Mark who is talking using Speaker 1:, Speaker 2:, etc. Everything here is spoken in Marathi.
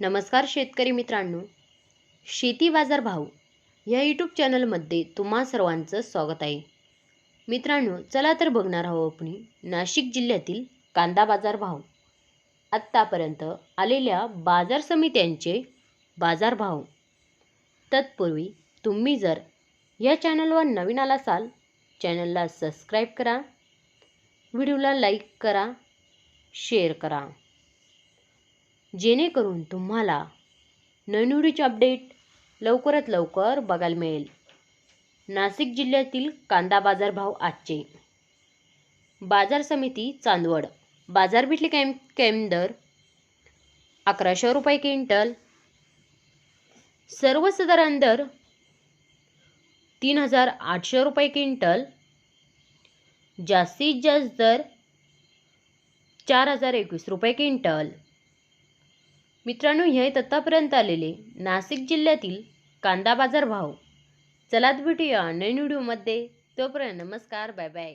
Speaker 1: नमस्कार शेतकरी मित्रांनो. शेती बाजार भाव या यूट्यूब चॅनलमध्ये तुम्हा सर्वांचं स्वागत आहे. मित्रांनो चला तर बघणार आहोत आपण नाशिक जिल्ह्यातील कांदा बाजार भाव. आत्तापर्यंत आलेल्या बाजार समित्यांचे बाजार भाव. तत्पूर्वी तुम्ही जर या चॅनलवर नवीन आला असाल चॅनलला सबस्क्राईब करा. व्हिडिओला लाईक करा शेअर करा. जेणेकरून तुम्हाला नवनवीचे अपडेट लवकरात लवकर बघायला मिळेल. नाशिक जिल्ह्यातील कांदा बाजारभाव आजचे. बाजार समिती चांदवड. बाजार भेटले कॅम कॅम दर अकराशे रुपये क्विंटल. सर्वसाधारण दर तीन हजार आठशे रुपये क्विंटल. जास्तीत जास्त दर चार हजार एकवीस रुपये क्विंटल. मित्रांनो हे आहेत आलेले नाशिक जिल्ह्यातील कांदा बाजार भाव. चलात भेटूया नवीन व्हिडिओमध्ये. तोपर्यंत नमस्कार बाय बाय.